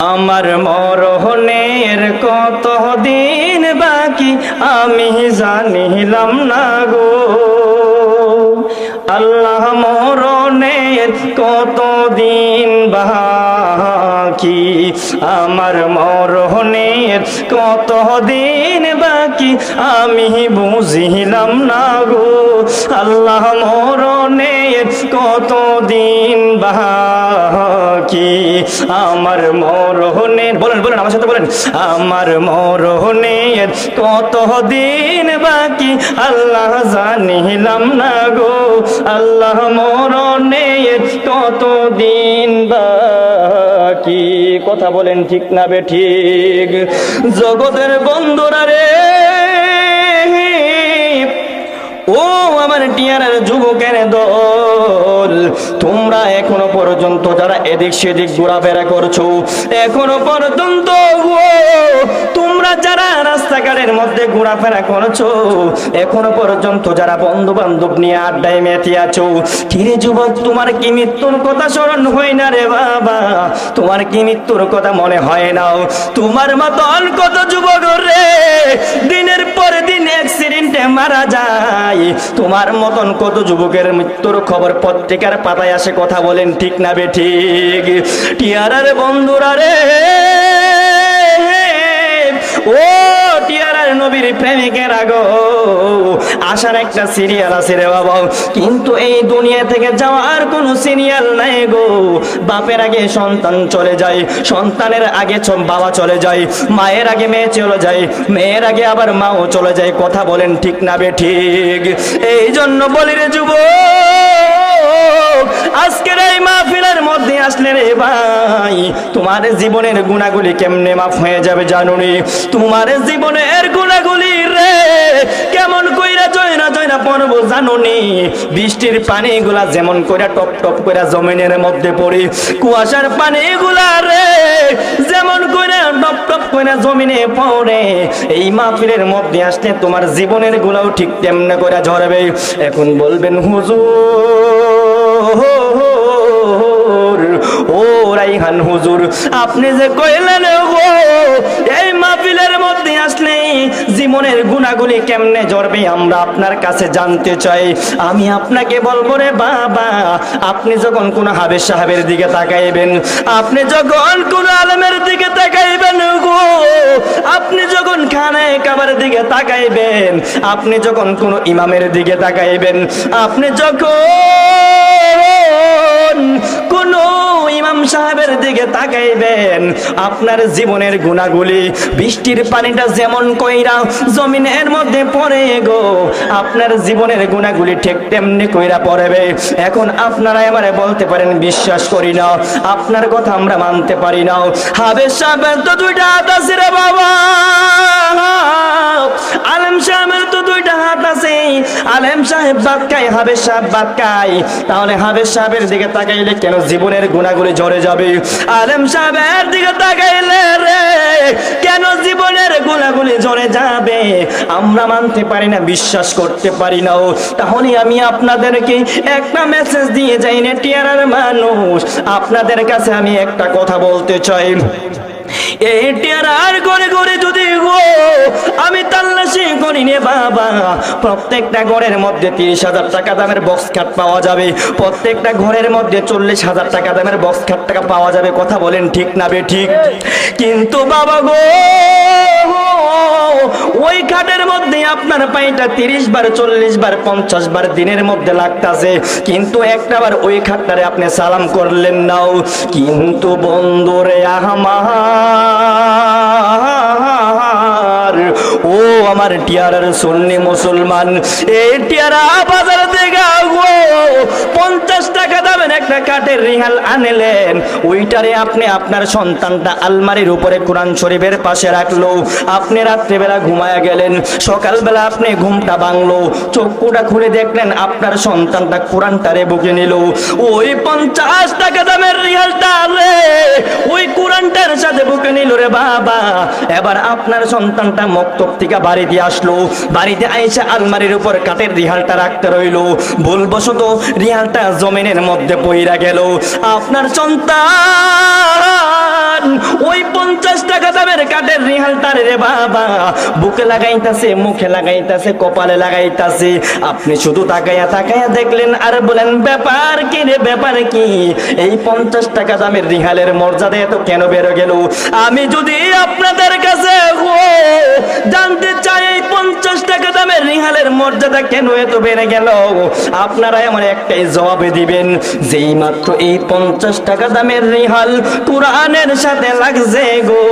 আমার মরহনের কত দিন বাকি আমি জানিলাম না গো। আল্লাহ মরণের কত দিন বাকি আমার মরহনের কত দিন বাকি আমি বুঝিলাম না গো। আল্লাহ মরণের কত দিন বাকি আমার মরহনের বলেন বলেন, আমার সাথে বলেন। আমার মরহনের কত দিন বাকি? আল্লাহ জানিলাম না গো। আল্লাহ মরণের কত দিন বাকি? কথা বলেন ঠিক না বে ঠিক? জগতের বন্ধুরা রে। ও আমার টিয়ারের যুবকের দল। তোমরা এখনও পর্যন্ত যারা এদিক সেদিক ঘোরাফেরা করছ এখনও পর্যন্ত তোমরা যারা রাস্তাঘাটের মধ্যে ঘোরাফেরা করছ, এখনও পর্যন্ত যারা বন্ধু বান্ধব নিয়ে আড্ডায় মেতে আছো, কিরে যুবক, তোমার কি মৃত্যুর কথা স্মরণ হয় না রে বাবা? তোমার কি মৃত্যুর কথা মনে হয় না? তোমার মতন কত যুবক রে, দিনের পর দিন অ্যাক্সিডেন্টে মারা যায়। তোমার মতন কত যুবকের মৃত্যুর খবর পত্রিকার পাতায় আসে কথা বলেন ঠিক না বে ঠিক? টিয়ারার বন্ধুরা রে প্রেমিকের আগো। আসার একটা সিরিয়াল আছে রে বাবা। কিন্তু এই দুনিয়া থেকে যাওয়ার কোনো সিরিয়াল নাই গো। বাপের আগে সন্তান চলে যায়, সন্তানের আগে বাবা চলে যায়, মায়ের আগে মেয়ে চলে যায়, মেয়ের আগে আবার মাও চলে যায়। কথা বলেন ঠিক না বে ঠিক? এই জন্য বলি রে যুবক আজকের এই মাহফিলের মধ্যে আসলে রে ভাই, তোমার জীবনের গুণাগুলি কেমনে মাফ হয়ে যাবে জানুনি? তোমার জীবনের গুণাগুলি রে, কেমন কইরা জয়না জয়না পড়ব জানুনি? বৃষ্টির পানিগুলা যেমন কইরা টপ টপ কইরা জমিনের মধ্যে পড়ে, কুয়াশার পানিগুলা রে, যেমন কইরা টপ টপ কইরা জমিনে পড়ে। এই মাহফিলের মধ্যে আসলে তোমার জীবনের গুলাও ঠিক তেমনে কইরা ঝরবে। এখন বলবেন, হুজুর Oh. ও রাইহান হুজুর, আপনি যে কইলেন গো, এই মাহফিলের মধ্যে আসলে জীবনের গুণাগুলি কেমনে ঝরবে আমরা আপনার কাছে জানতে চাই। আমি আপনাকে বলব রে বাবা, আপনি যখন কোন হাবের সাহেবের দিকে তাকাইবেন, আপনি যখন কোন আলমের দিকে তাকাইবেন গো, আপনি যখন খানায় কাবার দিকে তাকাইবেন, আপনি যখন কোন ইমামের দিকে তাকাইবেন, আপনি যখন কোন ইমাম সাহেবের দিকে তাকাইবেন। আপনার জীবনের গুণাগুলি, বৃষ্টির পানিটা যেমন কইরা জমিনের মধ্যে পড়ে গো, আপনার জীবনের গুণাগুলি ঠিক তেমনি কইরা পড়বে। এখন আপনারা আমারে বলতে পারেন, বিশ্বাস করি না। আপনার কথা আমরা মানতে পারি না। হাবের সাহেবের তো দুইটা হাত আছে রে বাবা। আলেম সাহেবের তো দুইটা হাত আছে। আলেম সাহেব বাক্কাই হাবের সাহেব বাক্কাই তাহলে হাবের সাহেবের দিকে তাকাইলে কেন জীবনের গুণাগুলি ঝরে যাবে। আলেম সাহেবের দিকে তাকাইলে রে, কেন জীবনের গুণাগুলি ঝরে যাবে? আমরা মানতে পারি না, বিশ্বাস করতে পারি না তাহলে আমি আপনাদেরকে একটা মেসেজ দিয়ে যাই না, টিয়ারার মানুষ। আপনাদের কাছে আমি একটা কথা বলতে চাই। এটির আর করে করে যদি গো, আমি তাল্লাশি করি নে বাবা। প্রত্যেকটা ঘরের মধ্যে তিরিশ হাজার টাকা দামের বক্স খাট পাওয়া যাবে। প্রত্যেকটা ঘরের মধ্যে চল্লিশ হাজার টাকা দামের বক্স খাট টাকা পাওয়া যাবে। কথা বলেন ঠিক না বে ঠিক? কিন্তু বাবা গো, ওই খাটের মধ্যে আপনার পাইটা তিরিশ বার, চল্লিশ বার, পঞ্চাশ বার দিনের মধ্যে লাগতাছে। কিন্তু একটা বার ওই খাটটারে আপনি সালাম করলেন নাও। কিন্তু বন্ধুরে আহমার ও আমার টিয়ারার সন্নি মুসলমান এই টিয়ারা বাজার থেকে পঞ্চাশ টাকা দামের একটা কাঠের রিহাল আপনি আপনার সন্তানটা আলমারির উপরে কোরআন শরীফের পাশে রাখল। আপনি গেলেন, সকালবেলা আপনি ঘুমটা চক্ষুটা খুলে দেখলেন, আপনার সন্তানটা বুকে নিল। ওই পঞ্চাশ টাকা দামের রিহালটা রে ওই কোরআনটার সাথে বুকে নিল রে বাবা। এবার আপনার সন্তানটা মক্তব থেকে বাড়িতে আসলো। বাড়িতে আইসা আলমারির উপর কাঠের রিহালটা রাখতে রইল। ভুলবশত রিহালটা জমিনের মধ্যে পইরা গেল। আপনার সন্তান যান ওই পঞ্চাশ টাকা দামের কাঠের রিহালটারে রে বাবা। বুকে লাগাইতাছে, মুখে লাগাইতাছে, কপালে লাগাইতাছে। আপনি শুধু তাকাইয়া তাকাইয়া দেখলেন আর বলেন, ব্যাপার কি রে, ব্যাপার কি? এই পঞ্চাশ টাকা দামের রিহালের মর্যাদা এত কেন বেরো গেল? আমি যদি আপনাদের কাছে জানতে চাই এই পঞ্চাশ টাকা দামের রিহালের মর্যাদা কেন এত বেড়ে গেল? আপনারা আমার একটাই জবাবে দিবেন যেই মাত্র এই পঞ্চাশ টাকা দামের রিহাল কোরআনের সাথে লাগছে গো।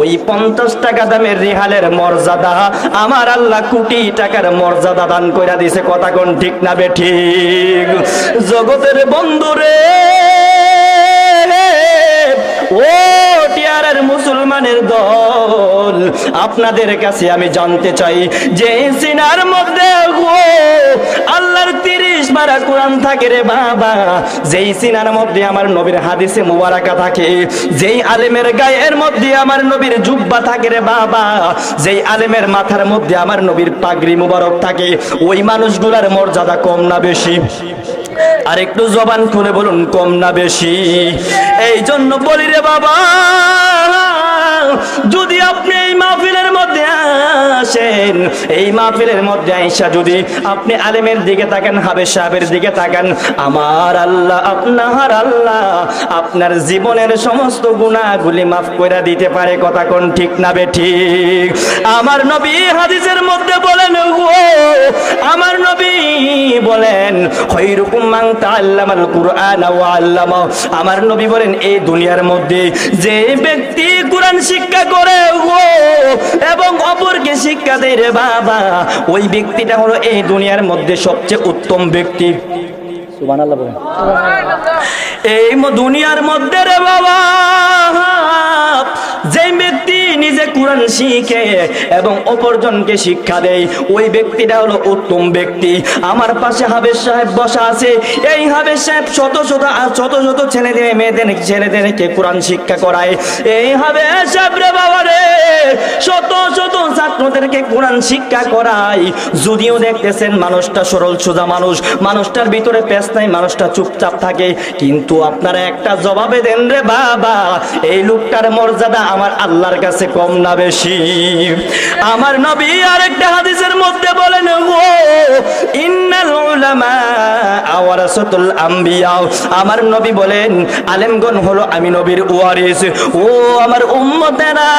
ওই পঞ্চাশ টাকা দামের রিহালের মর্যাদা আমার আল্লাহ কোটি টাকার মর্যাদা দান কইরা দিছে, কথা কোন ঠিক না বে ঠিক? জগতের বন্ধুরে ও টিয়ারের মুসলমানের দল, আপনাদের কাছে আমি জানতে চাই যে সিনার মধ্যে আল্লাহর তিরিশ মারা কোরআন থাকে রে বাবা। যেই সিনার মধ্যে আমার নবীর হাদিসে মুবারাকা থাকে যেই আলেমের গায়ের মধ্যে আমার নবীর জুব্বা থাকে রে বাবা, যেই আলেমের মাথার মধ্যে আমার নবীর পাগড়ি মুবারক থাকে, ওই মানুষগুলার মর্যাদা কম না বেশি? আর একটু জবান খুলে বলুন, কম না বেশি? এই জন্য বলি রে বাবা, যদি আপনি এই মাহফিলের মধ্যে আসেন। এই মাহফিলের মধ্যে আইসা যদি আপনি আলেমের দিকে তাকান হাবে সাহেবের দিকে তাকান, আমার আল্লাহ, আপনার আল্লাহ, আপনার জীবনের সমস্ত গুণাগুলি মাফ করে দিতে পারে, কথা কোন ঠিক না বে ঠিক? আমার নবী হাদিসের মধ্যে বলেন গো আমার নবী বলেন, খৈরুকুম মান তাআল্লামাল কুরআন ওয়া আল্লামা আমার নবী বলেন, এই দুনিয়ার মধ্যে যে ব্যক্তি কোরআন শিক্ষা করে গো এবং অপরকে শিক্ষা দেয় রে বাবা। ওই ব্যক্তিটা হলো এই দুনিয়ার মধ্যে সবচেয়ে উত্তম ব্যক্তি। এই দুনিয়ার মধ্যে রে বাবা। যে ব্যক্তি নিজে কোরআন শিখে এবং অপরজনকে শিক্ষা দেয়, ওই ব্যক্তিটা হলো উত্তম ব্যক্তি। আমার পাশে হাবেশ সাহেব বসা আছে। এই হাবেশ সাহেব শত শত আর শত শত ছেলেদের, মেয়েদের, ছেলেদেরকে কোরআন শিক্ষা করায়। এই হাবেশ সাহেব বাবা রে, শত শত ছাত্রদেরকে কোরআন শিক্ষা করায়। যদিও দেখতেছেন মানুষটা সরল সোজা মানুষ, মানুষটার ভিতরে পেশ নাই, মানুষটা চুপচাপ থাকে। কিন্তু আপনারা একটা জবাবে দেন রে বাবা, এই লোকটার মর্যাদা আমার আল্লাহর কাছে কম না বেশি। আমার নবী আরেকটা হাদিসের মধ্যে বলেন ও ইন্নাল উলামা আওয়ারাসাতুল আম্বিয়া। আমার নবী বলেন, আলেমগণ হলো আমি নবীর ওয়ারিস। ও আমার উম্মতেরা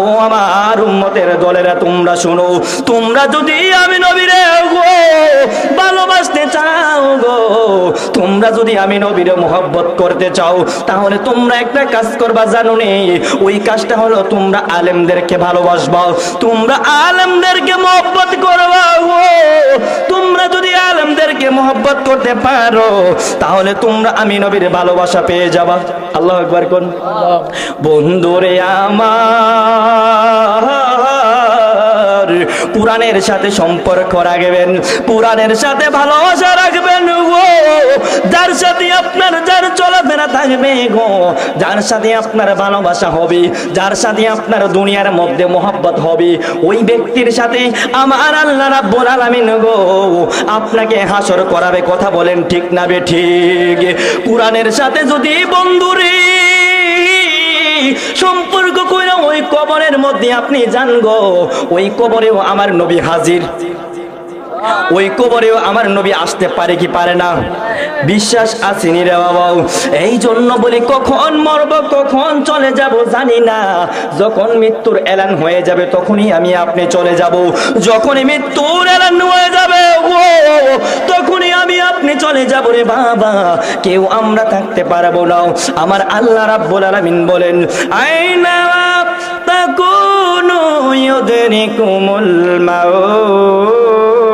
ও আমার উম্মতের দলেরা, তোমরা শোনো। তোমরা যদি আমি নবীরে গো ভালোবাসতে চাও গো, তোমরা যদি আমি নবীরে মোহব্বত করতে চাও, তাহলে তোমরা একটা কাজ করবা জানো নে ওই কাজটা হলো তোমরা আলেমদেরকে ভালোবাসবা। তোমরা আলেমদেরকে মোহব্বত করবা গো। তোমরা যদি আলেমদেরকে মোহব্বত করতে পারো, তাহলে তোমরা আমি নবীর ভালোবাসা পেয়ে যাবা। আল্লাহ একবার কোন? বন্ধুরে আমার পুরাণের সাথে সম্পর্ক রাখবেন, পুরাণের সাথে ভালোবাসা রাখবেন গো। যার সাথে আপনার, যার চলাফেরা থাকবে গো, যার সাথে আপনার ভালোবাসা হবে, যার সাথে আপনার দুনিয়ার মধ্যে মোহাব্বত হবে, ওই ব্যক্তির সাথে আমার আল্লাহ রাব্বুল আলামিন গো, আপনাকে হাসর করাবে কথা বলেন ঠিক না বে ঠিক? কোরআনের সাথে যদি বন্ধুরে সম্পর্ক কইরা ওই কবরের মধ্যে আপনি জানগো ওই কবরেও আমার নবী হাজির। ওই কবরেও আমার নবী আসতে পারে কি পারে না? বিশ্বাস আসেনি রে বাবা। এই জন্য বলি, কখন মরব, কখন চলে যাব জানি না। যখন মৃত্যুর এলান হয়ে যাবে, তখনই আমি আপনি চলে যাব। যখনই মৃত্যুর এলান হয়ে যাবে, ও, তখনই আমি আপনি চলে যাব রে বাবা। কেউ আমরা থাকতে পারব না। আমার আল্লাহ রাব্বুল আলামিন বলেন, আইনা তাকুনু ইউদরিকুমুল মাউত।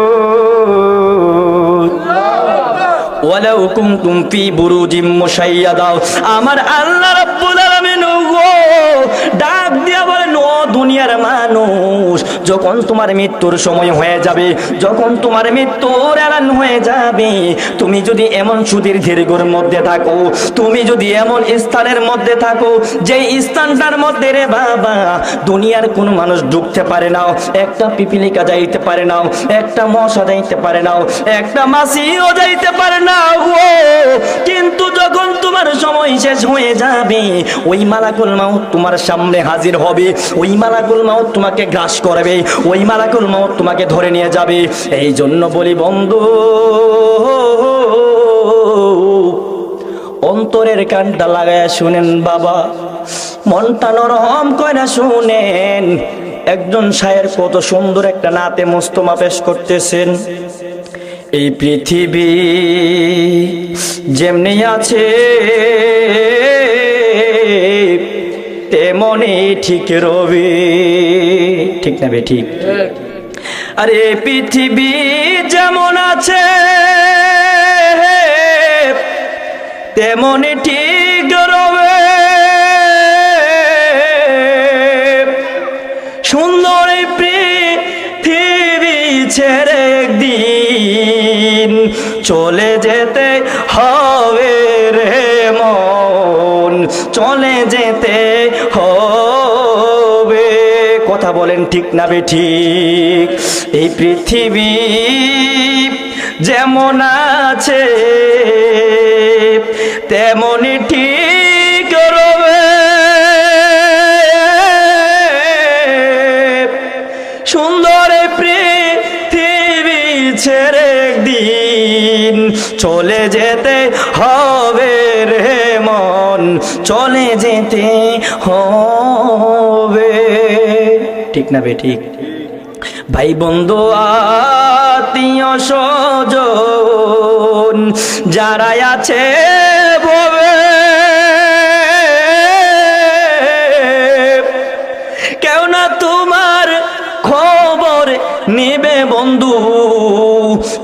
ওয়ালাউ কুনতুম ফি বুরুজিম মুশাইয়াদা আমার আল্লাহ রাব্বুল আলামিন ডাক দিয়া বলেন ও দুনিয়ার মানুষ, যখন তোমার মৃত্যুর সময় হয়ে যাবে, যখন তোমার মৃত্যুর এলান হয়ে যাবে, তুমি যদি এমন সুদীর দীর্ঘর মধ্যে থাকো, তুমি যদি এমন স্থানের মধ্যে থাকো, যে স্থানটার মধ্যে রে বাবা, দুনিয়ার কোনো মানুষ ঢুকতে পারে না, একটা পিপিলিকা যাইতে পারে না, একটা মশা যাইতে পারে না, একটা মাসিও যাইতে পারে না কিন্তু যখন সময় শেষ হয়ে যাবে। ওই মালাকুল মাউত তোমার সামনে হাজির হবে। ওই মালাকুল মাউত তোমাকে গ্রাস করবে। ওই মালাকুল মাউত তোমাকে ধরে নিয়ে যাবে। এই জন্য বলি, বন্ধু, অন্তরের কানটা লাগায় শুনেন বাবা। মনটা নরম কইরা শুনেন। একজন সায়ের কত সুন্দর একটা নাতে মোস্তমা পেশ করতেছেন। এই পৃথিবী যেমনি আছে, তেমনি ঠিক রবি। ঠিক না বে, ঠিক? আরে পৃথিবী যেমন আছে, তেমনি ঠিক চলে যেতে হবে রে মন। চলে যেতে হবে। কথা বলেন ঠিক না বে ঠিক। এই পৃথিবী যেমন আছে তেমনই ঠিক চলে যেতে হবে রে মন, চলে যেতে হবে। ঠিক না বে, ঠিক? ভাই বন্ধু, আত্মীয় স্বজন যারা আছে ভবে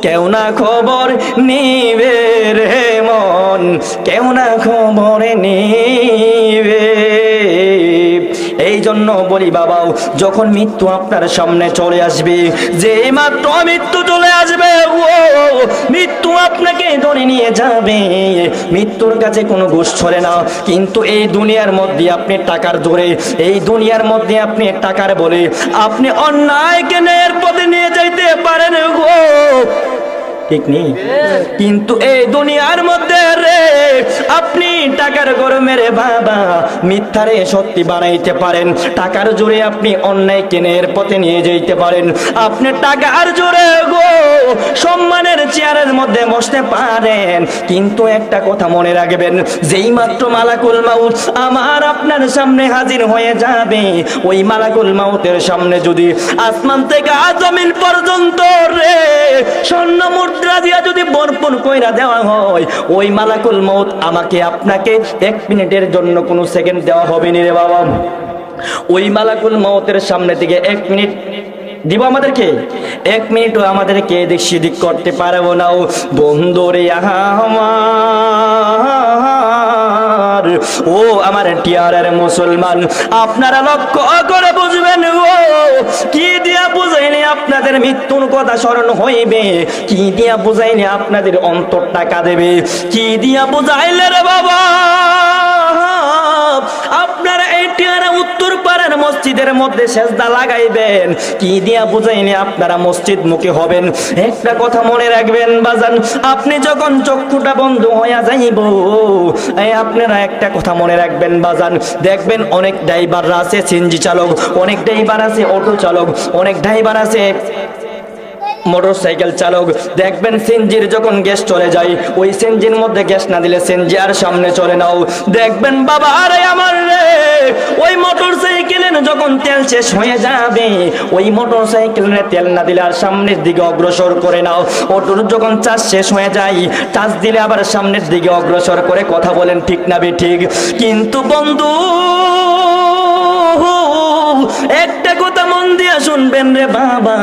কেউ না খবর নিবে রে মন, কেউ না খবর নিবে। এই জন্য বলি বাবাও, যখন মৃত্যু আপনার সামনে চলে আসবে, যে মাত্র মৃত্যু চলে আসবে, ও, মৃত্যু আপনাকে ধরে নিয়ে যাবে। মৃত্যুর কাছে কোনো ঘুষ ছড়ে না, কিন্তু এই দুনিয়ার মধ্যে আপনি টাকার ধরে এই দুনিয়ার মধ্যে আপনি টাকার বলে, আপনি অন্যায়কে ন্যায়ের পথে নিয়ে যাইতে পারেন গো। ঠিক নেই? কিন্তু এই দুনিয়ার মধ্যে রে, আপনি টাকার গরমে রে বাবা, মিথ্যারে সত্যি বানাইতে পারেন। টাকার জোরে আপনি অন্যায় কেনের পথে নিয়ে যেতে পারেন। আপনি টাকার জোরে গো, সম্মানের চেয়ারের মধ্যে বসতে পারেন। কিন্তু একটা কথা মনে রাখবেন, যেই মাত্র মালাকুল মাউত আমার আপনার সামনে হাজির হয়ে যাবে, ওই মালাকুল মাউতের সামনে যদি আসমান থেকে আজমিন পর্যন্ত রে স্বর্ণ মুদ্রা দিয়া যদি বর্পণ কইরা দেওয়া হয়, ওই মালাকুল মৌত আমাকে আপনাকে এক মিনিটের জন্য কোনো সেকেন্ড দেওয়া হবে নি রে বাবা। ওই মালাকুল মৌতের সামনে থেকে এক মিনিট দিব আমাদেরকে? এক মিনিটও আমাদেরকে এদিক সেদিক করতে পারব না ও। বন্ধুরে আমার ও আমার টিয়ারের মুসলমান, আপনারা লক্ষ্য করে বুঝবেন, ও, কি দিয়া বুঝাইলে আপনাদের মৃত্যুর কথা স্মরণ হইবে? কি দিয়া বুঝাইলে আপনাদের অন্তর টাকা দেবে কি দিয়া বুঝাইলে রে বাবা? আপনারা এই টিয়ারা উত্তর পাড়ার মসজিদের মধ্যে সেজদা লাগাইবেন। কি দিয়া বুঝাইনি আপনারা মসজিদ মুখী হবেন? একটা কথা মনে রাখবেন, বাজান, আপনি যখন চক্ষুটা বন্ধ হইয়া যাইব আপনারা একটা কথা মনে রাখবেন, বাজান। দেখবেন অনেক ড্রাইভাররা আছে, সিএনজি চালক, অনেক ড্রাইভার আছে, অটো চালক, অনেক ড্রাইভার আছে। মোটর সাইকেল চালক। দেখবেন সেনজির যখন গ্যাস চলে যায়, ওই সেনজির মধ্যে গ্যাস না দিলে সেনজি আর সামনে চলে নাও। দেখবেন বাবা, আরে আমার রে! ওই মোটর সাইকেলের যখন তেল শেষ হয়ে যাবে, ওই মোটর সাইকেলের তেল না দিলে আর সামনের দিকে অগ্রসর করে নাও। অটোর যখন চার্জ শেষ হয়ে যায়, চার্জ দিলে আবার সামনের দিকে অগ্রসর করে কথা বলেন ঠিক না বে ঠিক কিন্তু বন্ধু, একটা দিয়া শুনবেন রে বাবা,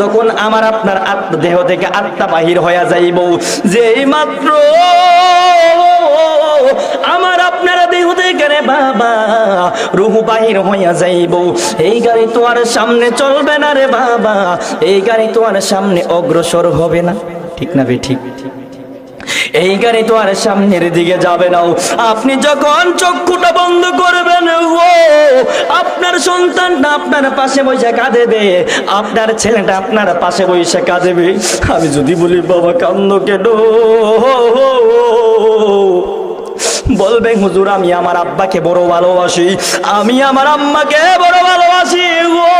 যখন আমার আপনার দেহ থেকে আত্মা বাহির হয়ে যাইব, যেই মাত্র আমার আপনারা দেহ থেকে রে বাবা, রুহু বাহির হইয়া যাইব। এই গাড়ি তো আর সামনে চলবে না রে বাবা, এই গাড়ি তো আর সামনে অগ্রসর হবে না। ঠিক না বে ঠিক ঠিক। এই গাড়ি তো আর সামনের দিকে যাবে না। আপনি যখন চক্ষুটা বন্ধ করবেন, ও, আপনার সন্তানটা আপনার পাশে বসে কাঁদেবে। আপনার ছেলেটা আপনার পাশে বসে কাঁদেবে। আমি যদি বলি, বাবা, কান্দ কেন? বলবে হুজুর, আমি আমার আব্বাকে বড় ভালোবাসি। আমি আমার আম্মাকে বড় ভালোবাসি ও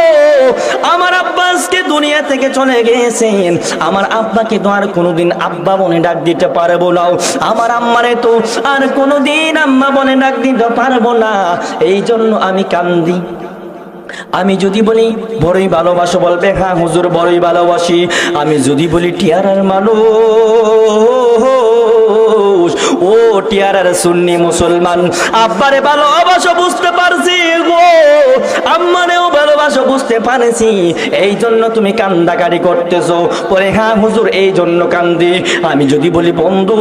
আমার আব্বা আজকে দুনিয়া থেকে চলে গেছেন আমার আব্বাকে তো আর কোনোদিন আব্বা বনে ডাক দিতে পারব না। আমার আম্মারে তো আর কোনোদিন আম্মা বনে ডাক দিতে পারব না। এই জন্য আমি কান্দি। আমি যদি বলি, বড়ই ভালোবাসো, বলবে হ্যাঁ হুজুর, বড়ই ভালোবাসি। আমি যদি বলি, টিয়ারার মানুষ ও টিয়ারার সুন্নি মুসলমান, আব্বারে ভালোবাসো, বুঝতে পারছি গো। আম্মারেও ভালোবাসো, বুঝতে পারছি। এই জন্য তুমি কান্দাকারি করতেছো। পরে হ্যাঁ হুজুর এই জন্য কান্দি। আমি যদি বলি, বন্ধু,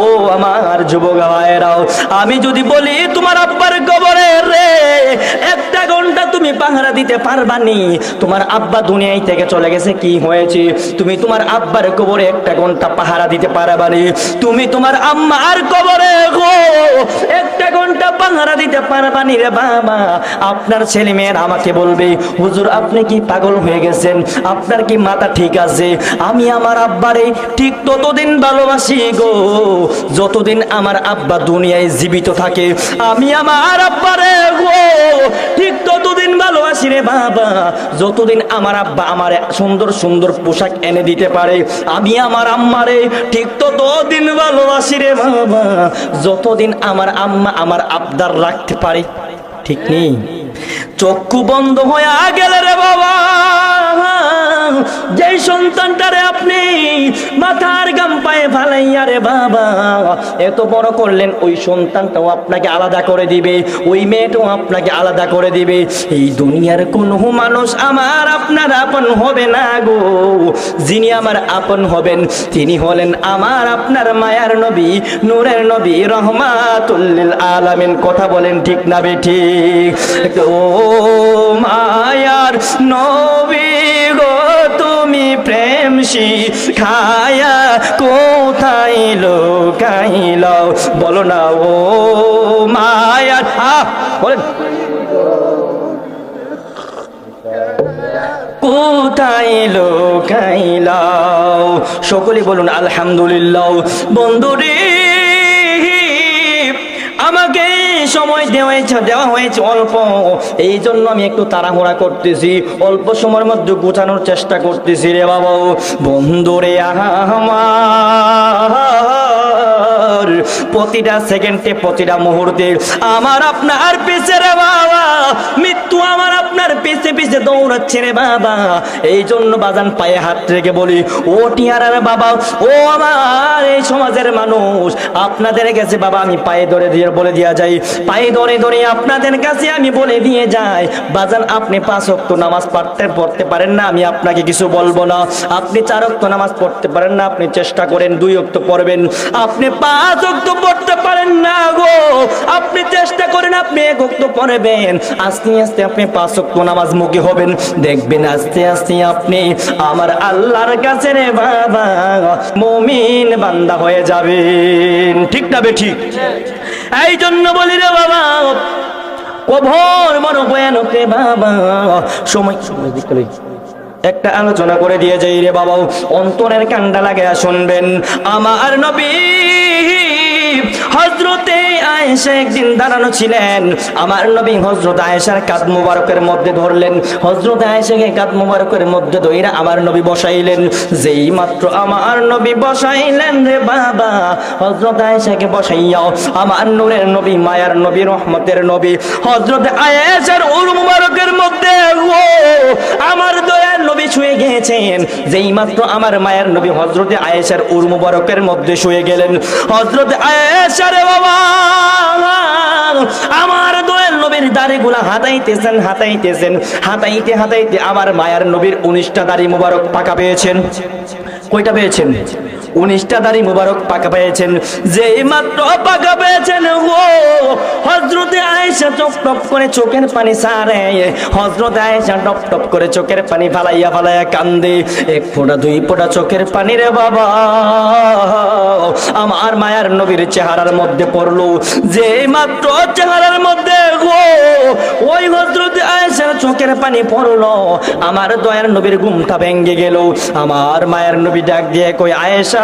ও আমার যুবক ভাইরাও আমি যদি বলি, তোমার আব্বার কবরে রে একটা ঘণ্টা তুমি পাহারা দিতে পারবানি। তোমার আব্বা দুনিয়ায় থেকে চলে গেছে, কি হয়েছে? তুমি তোমার আব্বার কবরে একটা ঘণ্টা পাহারা দিতে তুমি তোমার আম্মার কবরে একটা ঘণ্টা পাহারা দিতে রে বাবা। আপনার ছেলে মেয়ের আমাকে বলবে, হুজুর, আপনি কি পাগল হয়ে গেছেন? আপনার কি মাথা ঠিক আছে? আমি আমার আব্বারে ঠিক ততদিন ভালোবাসি গো। যতদিন আমার আব্বা দুনিয়ায় জীবিত থাকে, আমি আমার আব্বারে গো ঠিক ততদিন ভালোবাসি রে বাবা। যতদিন আমার আব্বা আমার সুন্দর সুন্দর পোশাক এনে দিতে পারে, আমি আমার আম্মারে ঠিক ততদিন ভালোবাসি রে বাবা। যতদিন আমার আম্মা আমার আবদার রাখতে পারে, ঠিক নেই। চক্ষু বন্ধ হয়ে গেলে রে বাবা। যেই সন্তানটারে আপনি মাথার গাম পায়ে ফালাইয়া রে বাবা, এত বড় করলেন, ওই সন্তানটাও আপনাকে আলাদা করে দিবে, ওই মেয়েটাও আপনাকে আলাদা করে দিবে। এই দুনিয়ার কোনো মানুষ আমার আপনার আপন হবে না গো। যিনি আমার আপন হবেন, তিনি হলেন আমার আপনার মায়ার নবী, নূরের নবী, রহমাতুল্লিল আলামিন। কথা বলেন ঠিক না বে ঠিক? ও মায়ার নবী গো। তুমি প্রেম শিখায়া কোথায় লোকাইল বলো না, ও আহ, বলেন। কোথায় লোকাইল সকলে বলুন, আলহামদুলিল্লাহ। বন্ধুরে সময় দেওয়া দেওয়া হয়েছে অল্প। এই জন্য আমি একটু তাড়াহুড়া করতেছি, অল্প সময়ের মধ্যে গোছানোর চেষ্টা করতেছি রে বাবা বন্ধুরে আমার প্রতিটা সেকেন্ডে প্রতিটা মুহূর্তে আমার আপনার পিছে রে বাবা, মৃত্যু আমার আপনার পিছে পিছে দৌড়াচ্ছে রে বাবা। এই জন্য বাজান পায়ে হাত রেখে বলি, ও টিয়ারার বাবা, ও আমার এই সমাজের মানুষ, আপনাদের কাছে বাবা আমি পায়ে ধরে দিয়ে বলে দিয়া যাই, পায়ে ধরে ধরে আপনাদের কাছে আমি বলে দিয়ে যাই। বাজান, আপনি পাঁচ অক্ত নামাজ পড়তে পড়তে পারেন না, আমি আপনাকে কিছু বলব না। আপনি চার অক্ত নামাজ পড়তে পারেন না, আপনি চেষ্টা করেন, দুই অক্ত পড়বেন। আপনি পড়তে পারেন না গো। আপনি চেষ্টা করেন, আপনি পড়বেন। আস্তে আস্তে আপনি নামাজ হবেন। দেখবেন আস্তে আস্তে আপনি আমার আল্লাহর কাছে রে বাবা, মমিন বান্দা হয়ে যাবেন। ঠিক না ঠিক? এই জন্য বলি রে বাবা কভর বড় ভয়ানক রে বাবা। সময় সময় লই। একটা আলোচনা করে দিয়ে যাই রে বাবা অন্তরের কান্ডা লাগে শুনবেন। আমার নবী হজরতে আয়েশা একদিন দাঁড়ানো ছিলেন। আমার নবী হজরত আয়েশার কাদ মুবারকের মধ্যে ধরলেন। হজরত আয়েশাকে কাদ মুবারকের মধ্যে ধইরা আমার নবী বসাইলেন। যেই মাত্র আমার নবী বসাইলেন রে বাবা হজরত আয়েশাকে বসাইয়াও আমার নূরের নবী, মায়ার নবী, রহমতের নবী হজরত আয়েশার উর মুবারকের মধ্যে ও আমার দয়ার নবী শুয়ে গিয়েছেন। যেই মাত্র আমার মায়ের নবী হজরতে আয়েশার উর মুবারকের মধ্যে শুয়ে গেলেন। হজরতে আয়েশারে বাবা আমার দয়াল নবীর দাড়িগুলা হাতাইতেছেন হাতাইতেছেন। হাতাইতে হাতাইতে আমার মায়ার নবীর উনিশটা দাড়ি মুবারক পাকা পেয়েছেন। কয়টা পেয়েছেন? উনিশটা মুবারক পাকা পেয়েছেন। যে মাত্র পাকা পেয়েছেন ও হজরতে আয়েশা টপ টপ করে চোখের পানি সারে। হজরতে আয়েশা টপ টপ করে চোখের পানি ফালাইয়া ফালাইয়া কান্দে। এক ফোঁটা, দুই ফোঁটা চোখের পানি রে বাবা। আমার মায়ার নবীর চেহারার মধ্যে পড়ল। যে মাত্র চেহারার মধ্যে গো, ওই হজরতে আয়েশার চোখের পানি পড়ল। আমার দয়ার নবীর ঘুমটা ভেঙ্গে গেল। আমার মায়ের নবী ডাক দিয়ে কই আয়েশা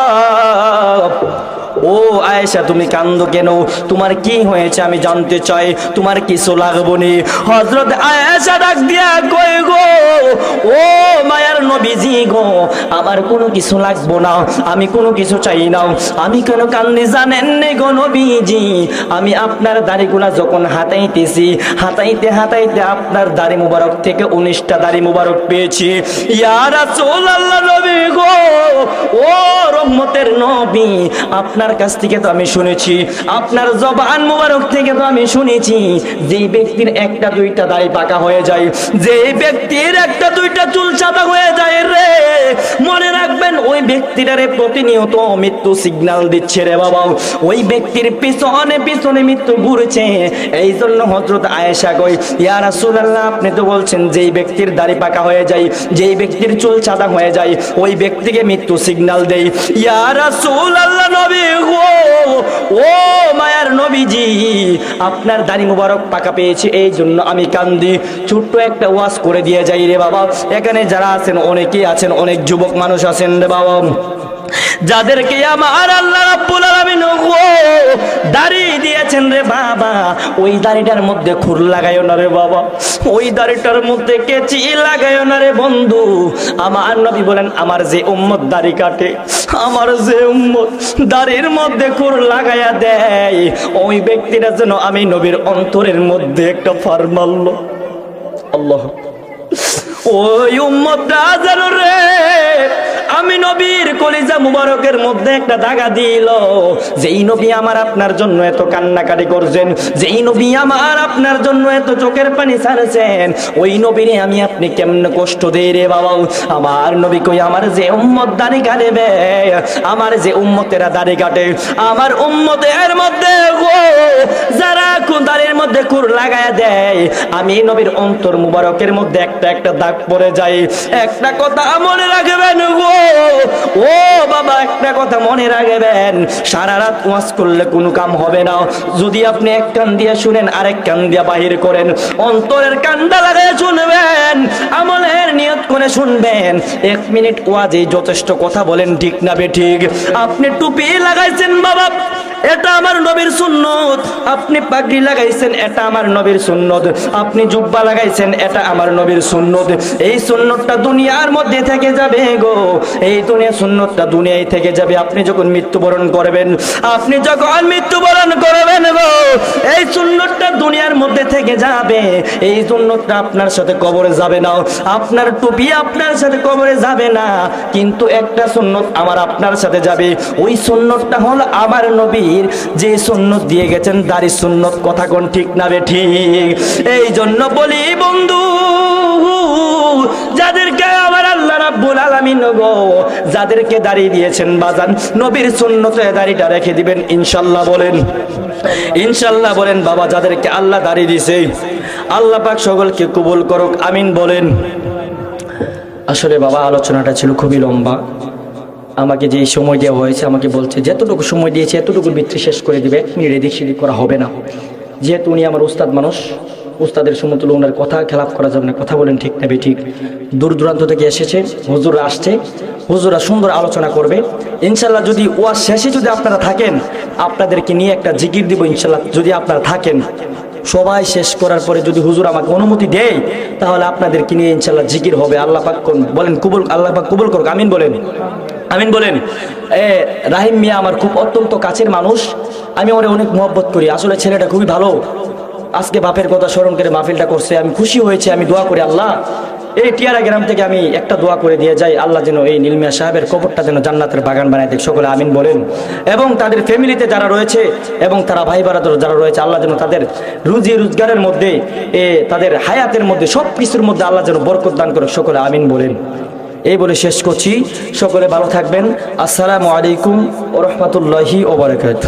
ও আয়েশা, তুমি কান্দো কেন? তোমার কি হয়েছে আমি জানতে চাই। তোমার কিছু লাগবো নি। হজরত আয়েশা ডাক দিয়া কই গো, ও মায়ার নবীজি গো, আমার কোনো কিছু লাগবো না, আমি কোনো কিছু চাই না। আমি কেন কান্দি জানেন নে গো নবীজি? আমি আপনার দাড়িগুলা যখন হাতাইতেছি, হাতাইতে হাতাইতে আপনার দাড়ি মুবারক থেকে উনিশটা দাড়ি মুবারক পেয়েছি। ইয়ারা চোল আল্লাহ নবী গো, ও রহমতের নবী, আপনার কাছ থেকে তো আমি শুনেছি, আপনার জবান মুবারক থেকে তো আমি শুনেছি, যেই ব্যক্তির একটা দুইটা দাড়ি পাকা হয়ে যায় যে ব্যক্তির একটা দুইটা চুল সাদা হয়ে যায় রে। মনে রাখবেন, ওই ব্যক্তিটারে প্রতিনিয়ত মৃত্যু সিগন্যাল দিচ্ছে রে বাবা। ওই ব্যক্তির পিছনে পিছনে মৃত্যু ঘুরছে। এই জন্য হজরত আয়েশা কই ইয়া রাসূলুল্লাহ, আপনি তো বলছেন যেই ব্যক্তির দাড়ি পাকা হয়ে যায়, যেই ব্যক্তির চুল সাদা হয়ে যায়, ওই ব্যক্তিকে মৃত্যু সিগন্যাল দেই। ইয়া রাসূলুল্লাহ, নবী! গো, ও মায়ার নবীজি, আপনার দাড়ি মুবারক পাকা পেয়েছি এই জন্য আমি কান্দি। ছোট্ট একটা ওয়াজ করে দিয়ে যাই রে বাবা। এখানে যারা আছেন, অনেকেই আছেন, অনেক যুবক মানুষ আছেন রে বাবা। যাদেরকে আমার আল্লাহ রাব্বুল আলামিন দাড়ি দিয়েছেন রে বাবা, ওই দাড়িটার মধ্যে খুর লাগায়ও না রে বাবা, ওই দাড়িটার মধ্যে কেচি লাগায়ও না রে বন্ধু। আমার নবী বলেন, আমার যে উম্মত দাড়ি কাটে, আমার যে উম্মত দাড়ির মধ্যে খুর লাগায়া দেয়, ওই ব্যক্তিরা যেন আমি নবীর অন্তরের মধ্যে একটা ফার আল্লাহ। ওই উম্মতটা যেন রে আমি নবীর কলিজা মুবারকের মধ্যে একটা দাগা দিল। যেই নবী আমার আপনার জন্য এত কান্নাকাটি করছেন, যেই নবী আমার আপনার জন্য এত চোখের পানি ছাড়ছেন, ওই নবীরে আমি আপনি কেমন কষ্ট দেই রে বাবা আমার নবী কই, আমার যে উম্মত দাড়ি কাটবে, আমার যে উম্মতেরা দাড়ি কাটে, আমার উম্মতের মধ্যে গো, যারা দাড়ির মধ্যে কুর লাগায় দেয়, আমি নবীর অন্তর মুবারকের মধ্যে একটা একটা দাগ পড়ে যায়। একটা কথা মনে রাখবেন গো ও বাবা, একটা কথা মনে রাখবেন, সারা রাত ওয়াজ করলে কোনো কাম হবে না। যদি আপনি এক কান দিয়ে শুনেন, আরেক কান দিয়ে বাহির করেন, অন্তরের কান্দা লাগায় শুনবেন, আমলের নিয়ত করে শুনবেন। এক মিনিট ওয়াজে যথেষ্ট কথা বলেন, ঠিক না বে ঠিক? আপনি টুপি লাগাইছেন বাবা এটা আমার নবীর সুন্নত। আপনি পাগড়ি লাগাইছেন, এটা আমার নবীর সুন্নত। আপনি জুব্বা লাগাইছেন, এটা আমার নবীর সুন্নত। এই সুন্নতটা দুনিয়ার মধ্যে থেকে যাবে গো। এই দুনিয়া সুন্নতটা দুনিয়ায় থেকে যাবে। আপনি যখন মৃত্যুবরণ করবেন, আপনি যখন মৃত্যুবরণ করবেন গো, এই সুন্নতটা দুনিয়ার মধ্যে থেকে যাবে। এই সুন্নতটা আপনার সাথে কবরে যাবে না। আপনার টুপি আপনার সাথে কবরে যাবে না। কিন্তু একটা সুন্নত আমার আপনার সাথে যাবে। ওই সুন্নতটা হল আমার নবীর যে সুন্নত দিয়ে গেছেন দাড়ি সুন্নত কথা কোন ঠিক না বে ঠিক। এই জন্য বলি বন্ধু, যাদেরকে আমার আল্লাহ রাব্বুল আলামিন গো, যাদেরকে দাড়ি দিয়েছেন বাজান, নবীর সুন্নতে দাড়িটা রেখে দিবেন, ইনশাল্লাহ বলেন। ইনশাল্লাহ বলেন, বাবা, যাদেরকে আল্লাহ দাড়ি দিয়েছে, আল্লাহ পাক সকলকে কবুল করুক, আমিন বলেন। আসলে বাবা, আলোচনাটা ছিল খুবই লম্বা। আমাকে যে সময় দেওয়া হয়েছে, আমাকে বলছে, যতটুকু সময় দিয়েছে এতটুকুর ভিত্তি শেষ করে দিবে। মিনিট এদিক সেদিক করা হবে না। যেহেতু উনি আমার উস্তাদ মানুষ উস্তাদের সমতুল্য ওনার কথা খেলাপ করা যাবে না কথা বলেন ঠিক নেবে ঠিক দূর দূরান্ত থেকে এসেছে, হুজুররা আসছে হুজুরা সুন্দর আলোচনা করবে। ইনশাল্লাহ যদি ওয়াজ শেষে যদি আপনারা থাকেন, আপনাদেরকে নিয়ে একটা জিকির দিব ইনশাল্লাহ যদি আপনারা থাকেন। সবাই শেষ করার পরে যদি হুজুর আমাকে অনুমতি দেয়, তাহলে আপনাদেরকে নিয়ে ইনশাল্লাহ জিকির হবে। আল্লাহ পাক বলেন, কুবুল, আল্লাহ পাক কবুল করুক, আমিন বলেন। আমিন বলেন, এ, রাহিম মিয়া আমার খুব অত্যন্ত কাছের মানুষ। আমি ওরে অনেক মহব্বত করি। আসলে ছেলেটা খুবই ভালো। আজকে বাপের কথা স্মরণ করে মাহফিলটা করছে। আমি খুশি হয়েছে। আমি দোয়া করি আল্লাহ। এই টিয়ারা গ্রাম থেকে আমি একটা দোয়া করে দিয়ে যাই। আল্লাহ যেন এই নীলমিয়া সাহেবের কবরটা যেন জান্নাতের বাগান বানায় দেখ সকলে আমিন বলেন। এবং তাদের ফ্যামিলিতে যারা রয়েছে এবং তারা ভাই বারাদর যারা রয়েছে, আল্লাহ যেন তাদের রুজি রোজগারের মধ্যে, এ, তাদের হায়াতের মধ্যে সব কিছুর মধ্যে আল্লাহ যেন বরকত দান করে সকলে আমিন বলেন। এই বলে শেষ করছি। সকলে ভালো থাকবেন। আসসালামু আলাইকুম ও রহমতুল্লাহি ওবরাকাত